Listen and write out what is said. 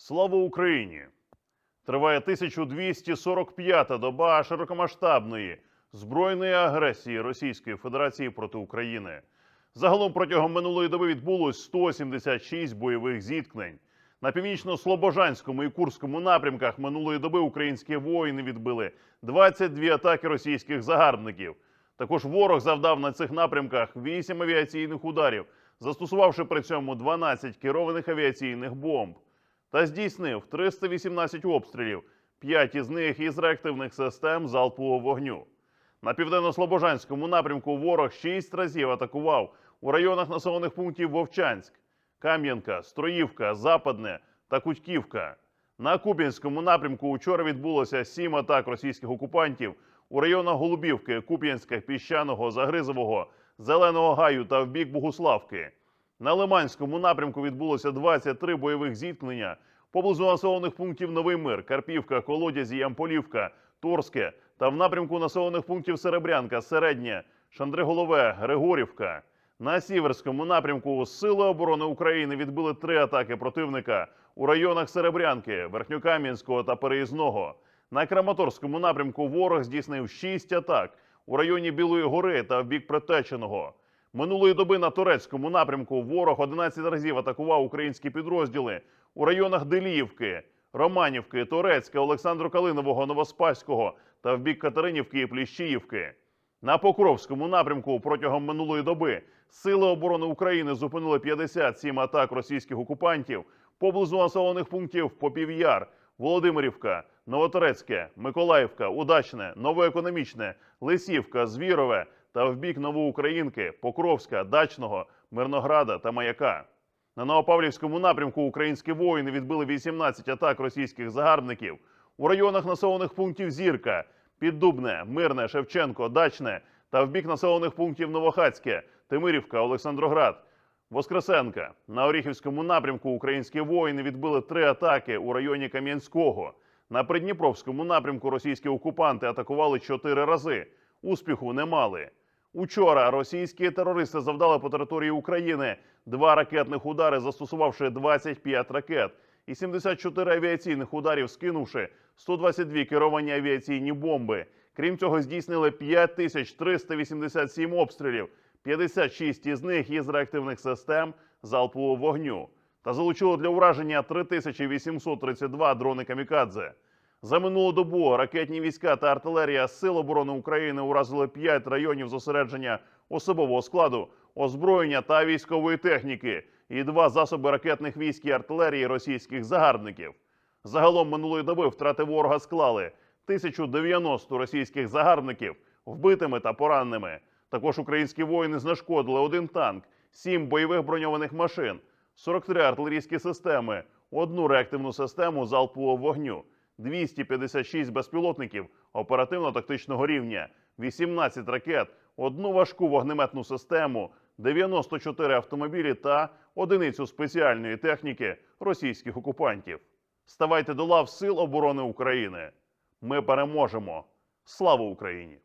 Слава Україні! Триває 1245-та доба широкомасштабної збройної агресії Російської Федерації проти України. Загалом протягом минулої доби відбулось 176 бойових зіткнень. На північно-слобожанському і курському напрямках минулої доби українські воїни відбили 22 атаки російських загарбників. Також ворог завдав на цих напрямках 8 авіаційних ударів, застосувавши при цьому 12 керованих авіаційних бомб та здійснив 318 обстрілів, 5 із них із реактивних систем залпового вогню. На південно-слобожанському напрямку ворог 6 разів атакував у районах населених пунктів Вовчанськ, Кам'янка, Строївка, Западне та Кутьківка. На Куп'янському напрямку учора відбулося 7 атак російських окупантів у районах Голубівки, Куп'янська, Піщаного, Загризового, Зеленого Гаю та в бік Богуславки. На Лиманському напрямку відбулося 23 бойових зіткнення поблизу населених пунктів Новий Мир, Карпівка, Колодязі, Ямполівка, Торське та в напрямку населених пунктів Серебрянка, Середнє, Шандриголове, Григорівка. На Сіверському напрямку Сили оборони України відбили три атаки противника у районах Серебрянки, Верхньокам'янського та Переїзного. На Краматорському напрямку ворог здійснив шість атак у районі Білої гори та в бік Притеченого. Минулої доби на турецькому напрямку ворог 11 разів атакував українські підрозділи у районах Деліївки, Романівки, Торецька, Олександру Калинового, Новоспаського та в бік Катеринівки і Пліщіївки. На Покровському напрямку протягом минулої доби Сили оборони України зупинили 57 атак російських окупантів поблизу населених пунктів Попів'яр, Володимирівка, Новоторецьке, Миколаївка, Удачне, Новоекономічне, Лисівка, Звірове та в бік Новоукраїнки, Покровська, Дачного, Мирнограда та Маяка. На Новопавлівському напрямку українські воїни відбили 18 атак російських загарбників у районах населених пунктів Зірка, Піддубне, Мирне, Шевченко, Дачне та в бік населених пунктів Новохацьке, Тимирівка, Олександроград. Воскресенка на Оріхівському напрямку українські воїни відбили три атаки у районі Кам'янського. На Придніпровському напрямку російські окупанти атакували чотири рази. Успіху не мали. Учора російські терористи завдали по території України два ракетних удари, застосувавши 25 ракет і 74 авіаційних ударів, скинувши 122 керовані авіаційні бомби. Крім цього, здійснили 5387 обстрілів, 56 із них із реактивних систем залпового вогню та залучили для ураження 3832 дрони камікадзе. За минулу добу ракетні війська та артилерія Сил оборони України уразили 5 районів зосередження особового складу, озброєння та військової техніки і два засоби ракетних військ і артилерії російських загарбників. Загалом минулої доби втрати ворога склали 1090 російських загарбників вбитими та пораненими. Також українські воїни знешкодили один танк, 7 бойових броньованих машин, 43 артилерійські системи, одну реактивну систему залпового вогню, 256 безпілотників оперативно-тактичного рівня, 18 ракет, одну важку вогнеметну систему, 94 автомобілі та одиницю спеціальної техніки російських окупантів. Ставайте до лав Сил оборони України. Ми переможемо. Слава Україні!